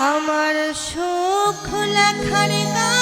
আমার সুখ লেখার গালি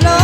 color.